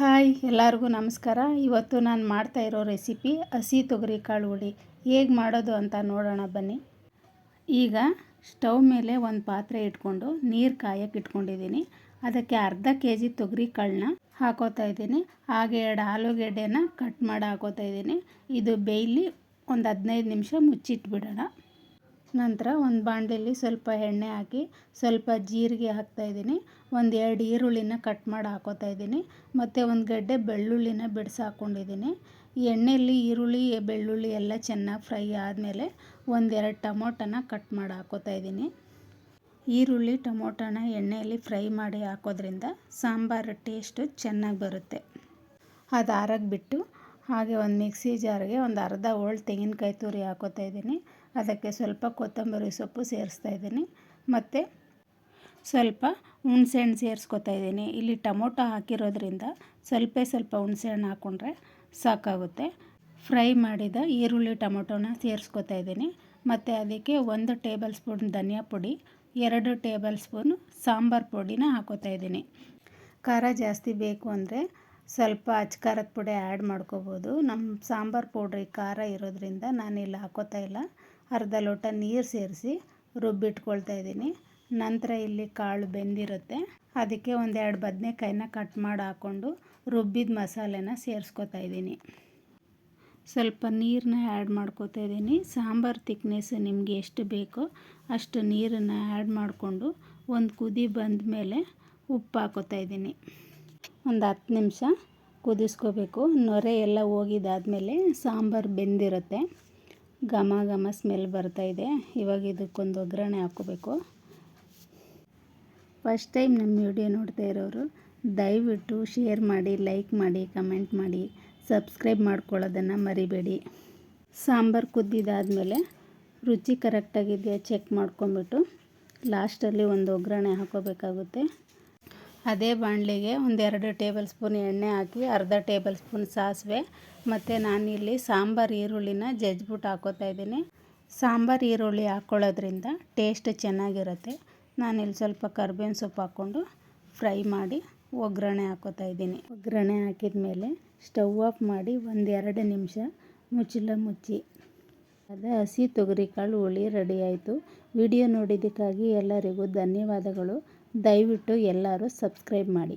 Hi, ಎಲ್ಲರಿಗೂ ನಮಸ್ಕಾರ. ಇವತ್ತು ನಾನು ಮಾಡ್ತಾ ಇರೋ ರೆಸಿಪಿ ಹಸಿ ತೊಗರಿ ಕಾಳು ಹುಳಿ. ಹೇಗೆ ಮಾಡೋದು ಅಂತ ನೋಡೋಣ ಬನ್ನಿ. ಈಗ ಸ್ಟವ್ ಮೇಲೆ ಒಂದು ಪಾತ್ರೆ ಇಟ್ಕೊಂಡು ನೀರು ಕಾಯಕ್ಕೆ ಇಟ್ಕೊಂಡಿದ್ದೀನಿ. ಅದಕ್ಕೆ ಅರ್ಧ ಕೆ ಜಿ ತೊಗರಿ ಕಾಳನ್ನ ಹಾಕೋತಾ ಇದ್ದೀನಿ. ಹಾಗೆ ಎರಡು ಆಲೂಗೆಡ್ಡೆನ ಕಟ್ ಮಾಡಿ ಹಾಕೋತಾ ಇದ್ದೀನಿ. ಇದು ಬೇಯ್ಲಿ ಒಂದು ಹದಿನೈದು ನಿಮಿಷ ಮುಚ್ಚಿಟ್ಬಿಡೋಣ. ನಂತರ ಒಂದು ಬಾಣಲೆಯಲ್ಲಿ ಸ್ವಲ್ಪ ಎಣ್ಣೆ ಹಾಕಿ ಸ್ವಲ್ಪ ಜೀರಿಗೆ ಹಾಕ್ತಾಯಿದ್ದೀನಿ ಒಂದು ಎರಡು ಈರುಳ್ಳಿನ ಕಟ್ ಮಾಡಿ ಹಾಕೋತಾ ಇದ್ದೀನಿ. ಮತ್ತು ಒಂದು ಗಡ್ಡೆ ಬೆಳ್ಳುಳ್ಳಿನ ಬಿಡಿಸಿ ಹಾಕ್ಕೊಂಡಿದ್ದೀನಿ ಎಣ್ಣೆಯಲ್ಲಿ ಈರುಳ್ಳಿ, ಬೆಳ್ಳುಳ್ಳಿ ಎಲ್ಲ ಚೆನ್ನಾಗಿ ಫ್ರೈ ಆದಮೇಲೆ ಒಂದೆರಡು ಟೊಮೊಟೊನ ಕಟ್ ಮಾಡಿ ಹಾಕೋತಾ ಇದ್ದೀನಿ. ಈರುಳ್ಳಿ, ಟೊಮೊಟೊನ ಎಣ್ಣೆಯಲ್ಲಿ ಫ್ರೈ ಮಾಡಿ ಹಾಕೋದ್ರಿಂದ ಸಾಂಬಾರು ಟೇಸ್ಟು ಚೆನ್ನಾಗಿ ಬರುತ್ತೆ. ಅದು ಬಿಟ್ಟು ಹಾಗೆ ಒಂದು ಮಿಕ್ಸಿ ಜಾರ್ಗೆ ಒಂದು ಅರ್ಧ ಹೋಳು ತೆಂಗಿನಕಾಯಿ ತುರಿ ಹಾಕೋತಾ ಇದ್ದೀನಿ. ಅದಕ್ಕೆ ಸ್ವಲ್ಪ ಕೊತ್ತಂಬರಿ ಸೊಪ್ಪು ಸೇರಿಸ್ತಾ ಇದ್ದೀನಿ. ಮತ್ತು ಸ್ವಲ್ಪ ಹುಣಸೆಹಣ್ಣು ಸೇರಿಸ್ಕೊತಾ ಇದ್ದೀನಿ. ಇಲ್ಲಿ ಟೊಮೊಟೊ ಹಾಕಿರೋದ್ರಿಂದ ಸ್ವಲ್ಪ ಸ್ವಲ್ಪ ಹುಣಸೆಹಣ್ಣು ಹಾಕ್ಕೊಂಡ್ರೆ ಸಾಕಾಗುತ್ತೆ. ಫ್ರೈ ಮಾಡಿದ ಈರುಳ್ಳಿ ಟೊಮೊಟೊನ ಸೇರಿಸ್ಕೊತಾ ಇದ್ದೀನಿ. ಮತ್ತು ಅದಕ್ಕೆ ಒಂದು ಟೇಬಲ್ ಸ್ಪೂನ್ ಧನಿಯಾ ಪುಡಿ, ಎರಡು ಟೇಬಲ್ ಸ್ಪೂನ್ ಸಾಂಬಾರು ಪುಡಿನ ಹಾಕೋತಾ ಇದ್ದೀನಿ. ಖಾರ ಜಾಸ್ತಿ ಬೇಕು ಅಂದರೆ ಸ್ವಲ್ಪ ಅಚ್ಕಾರದ ಪುಡಿ ಆ್ಯಡ್ ಮಾಡ್ಕೋಬೋದು. ನಮ್ಮ ಸಾಂಬಾರು ಪೌಡ್ರಿ ಖಾರ ಇರೋದ್ರಿಂದ ನಾನಿಲ್ಲಿ ಹಾಕೋತಾ ಇಲ್ಲ. ಅರ್ಧ ಲೋಟ ನೀರು ಸೇರಿಸಿ ರುಬ್ಬಿಟ್ಕೊಳ್ತಾ ಇದ್ದೀನಿ. ನಂತರ ಇಲ್ಲಿ ಕಾಳು ಬೆಂದಿರುತ್ತೆ. ಅದಕ್ಕೆ ಒಂದೆರಡು ಬದನೆಕಾಯಿನ ಕಟ್ ಮಾಡಿ ಹಾಕ್ಕೊಂಡು ರುಬ್ಬಿದ ಮಸಾಲೆನ ಸೇರಿಸ್ಕೊತಾ ಇದ್ದೀನಿ. ಸ್ವಲ್ಪ ನೀರನ್ನ ಆ್ಯಡ್ ಮಾಡ್ಕೋತಾ ಇದ್ದೀನಿ. ಸಾಂಬಾರು ತಿಕ್ನೆಸ್ ನಿಮಗೆ ಎಷ್ಟು ಬೇಕೋ ಅಷ್ಟು ನೀರನ್ನು ಆ್ಯಡ್ ಮಾಡಿಕೊಂಡು ಒಂದು ಕುದಿ ಬಂದ ಮೇಲೆ ಉಪ್ಪು ಹಾಕೋತಾ ಇದ್ದೀನಿ. ಒಂದು ಹತ್ತು ನಿಮಿಷ ಕುದಿಸ್ಕೋಬೇಕು. ನೊರೆ ಎಲ್ಲ ಹೋಗಿದ್ದಾದಮೇಲೆ ಸಾಂಬಾರು ಬೆಂದಿರುತ್ತೆ. ಘಮ ಘಮ ಸ್ಮೆಲ್ ಬರ್ತಾಯಿದೆ ಇವಾಗ ಇದಕ್ಕೊಂದು ಒಗ್ಗರಣೆ ಹಾಕ್ಕೋಬೇಕು. ಫಸ್ಟ್ ಟೈಮ್ ನಮ್ಮ ವಿಡಿಯೋ ನೋಡ್ತಾ ಇರೋರು, ದಯವಿಟ್ಟು ಶೇರ್ ಮಾಡಿ ಲೈಕ್ ಮಾಡಿ ಕಮೆಂಟ್ ಮಾಡಿ ಸಬ್ಸ್ಕ್ರೈಬ್ ಮಾಡ್ಕೊಳ್ಳೋದನ್ನು ಮರಿಬೇಡಿ. ಸಾಂಬಾರು ಕುದ್ದಿದ್ದಾದಮೇಲೆ ರುಚಿ ಕರೆಕ್ಟಾಗಿದೆಯಾ ಚೆಕ್ ಮಾಡ್ಕೊಂಬಿಟ್ಟು ಲಾಸ್ಟಲ್ಲಿ ಒಂದು ಒಗ್ಗರಣೆ ಹಾಕೋಬೇಕಾಗುತ್ತೆ ಅದೇ ಬಾಣಲಿಗೆ ಒಂದೆರಡು ಟೇಬಲ್ ಸ್ಪೂನ್ ಎಣ್ಣೆ ಹಾಕಿ ಅರ್ಧ ಟೇಬಲ್ ಸ್ಪೂನ್ ಸಾಸಿವೆ ಮತ್ತು ನಾನಿಲ್ಲಿ ಸಾಂಬಾರು ಈರುಳ್ಳಿನ ಜಜ್ಬಿಟ್ಟು ಹಾಕೋತಾ ಇದ್ದೀನಿ. ಸಾಂಬಾರು ಈರುಳ್ಳಿ ಹಾಕ್ಕೊಳ್ಳೋದ್ರಿಂದ ಟೇಸ್ಟ್ ಚೆನ್ನಾಗಿರುತ್ತೆ. ನಾನಿಲ್ಲಿ ಸ್ವಲ್ಪ ಕರ್ಬೇವಿನ ಸೊಪ್ಪು ಹಾಕ್ಕೊಂಡು ಫ್ರೈ ಮಾಡಿ ಒಗ್ಗರಣೆ ಹಾಕೋತಾ ಇದ್ದೀನಿ. ಒಗ್ಗರಣೆ ಹಾಕಿದ ಮೇಲೆ ಸ್ಟವ್ ಆಫ್ ಮಾಡಿ ಒಂದೆರಡು ನಿಮಿಷ ಮುಚ್ಚಲ ಮುಚ್ಚಿ. ಅದೇ ಹಸಿ ತೊಗರಿಕಾಳು ಹುಳಿ ರೆಡಿ ಆಯಿತು. ವಿಡಿಯೋ ನೋಡಿದ್ದಕ್ಕಾಗಿ ಎಲ್ಲರಿಗೂ ಧನ್ಯವಾದಗಳು. ದಯವಿಟ್ಟು ಎಲ್ಲರೂ ಸಬ್ಸ್ಕ್ರೈಬ್ ಮಾಡಿ.